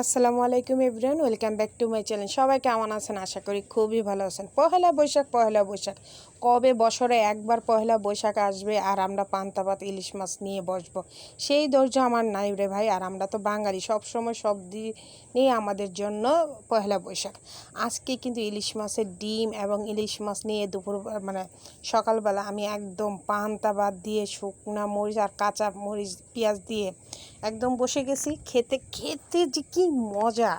আসসালামু আলাইকুম everyone, welcome back to my channel. সবাই কেমন আছেন? আশা করি খুবই ভালো আছেন। পহেলা বৈশাখ পহেলা বৈশাখ। কবে বছরে একবার পহেলা বৈশাখ আসবে আর আমরা পান্তা ভাত ইলিশ মাছ নিয়ে বসবো? সেই ধৈর্য আমার নাই রে ভাই, আর আমরা তো বাঙালি, সবসময় সব দিনই আমাদের জন্য পহেলা বৈশাখ। আজকে কিন্তু ইলিশ মাছের ডিম এবং ইলিশ মাছ নিয়ে দুপুর মানে সকালবেলা আমি একদম পান্তা ভাত দিয়ে শুকনা মরিচ আর কাঁচা মরিচ, পেঁয়াজ দিয়ে একদম বসে গেছি। খেতে খেতে যে কী মজা!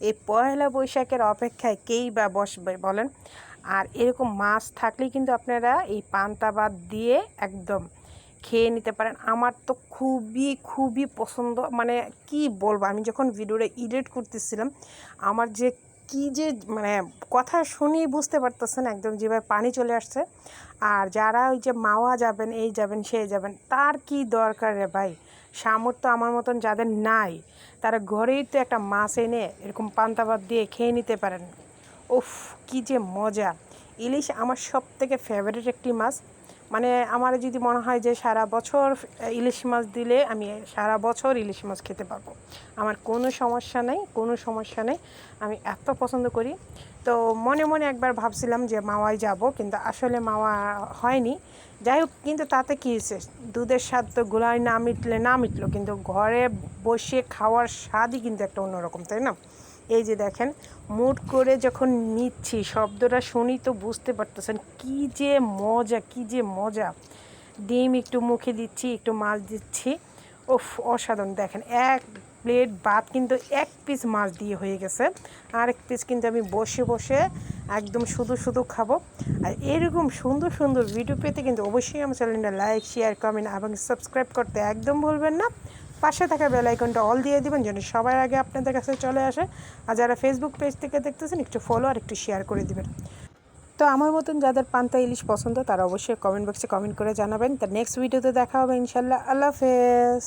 এই পয়লা বৈশাখের অপেক্ষায় কেই বা বসবে বলেন? আর এরকম মাছ থাকলেই কিন্তু আপনারা এই পান্তা দিয়ে একদম খেয়ে নিতে পারেন। আমার তো খুবই খুবই পছন্দ। মানে কি বলব, আমি যখন ভিডিওটা এডিট করতেছিলাম, আমার যে কি যে মানে কথা শুনেই বুঝতে পারতেছেন একদম যেভাবে পানি চলে আসছে। আর যারা ওই যে মাওয়া যাবেন, এই যাবেন, সেই যাবেন, তার কি দরকার রে ভাই? সামর্থ্য আমার মতন যাদের নাই, তারা ঘরেই তো একটা মাছ এনে এরকম পান্তা ভাত দিয়ে খেয়ে নিতে পারেন। উফ, কি যে মজা। ইলিশ আমার সব থেকে ফেভারিট একটি মাছ। মানে আমার যদি মনে হয় যে সারা বছর ইলিশ মাছ দিলে আমি সারা বছর ইলিশ মাছ খেতে পারব। আমার কোনো সমস্যা নেই, কোনো সমস্যা নেই। আমি এত পছন্দ করি। তো মনে মনে একবার ভাবছিলাম যে মাওয়ায় যাব, কিন্তু আসলে মাওয়া হয়নি। যাই হোক, কিন্তু তাতে কী হয়েছে? দুধের স্বাদ তো গোলায় না মিটলে না মিটলো, কিন্তু ঘরে বসে খাওয়ার স্বাদই কিন্তু একটা অন্যরকম, তাই না? এই যে দেখেন, মুড করে যখন নিচ্ছি, শব্দটা শুনি তো বুঝতে পারতেছেন কি যে মজা, কি যে মজা। ডিম একটু মুখে দিচ্ছি, একটু মাছ দিচ্ছি। ওফ অসাধারণ। দেখেন, এক প্লেট ভাত কিন্তু এক পিস মাছ দিয়ে হয়ে গেছে। আর এক পিস কিন্তু আমি বসে বসে একদম শুধু শুধু খাব। আর এরকম সুন্দর সুন্দর ভিডিও পেতে কিন্তু অবশ্যই আমার চ্যানেলটা লাইক শেয়ার কমেন্ট এবং সাবস্ক্রাইব করতে একদম ভুলবেন না। পাশে থাকা বেল আইকনটা অল দিয়ে দিবেন, যেন সবার আগে আপনাদের কাছে চলে আসে। আর যারা ফেসবুক পেজ থেকে দেখতেছেন, একটু ফলো আর একটু শেয়ার করে দেবেন। তো আমার মতন যাদের পান্তা ইলিশ পছন্দ, তারা অবশ্যই কমেন্ট বক্সে কমেন্ট করে জানাবেন। তা নেক্সট ভিডিওতে দেখা হবে ইনশাল্লাহ আল্লাহ হাফেজ।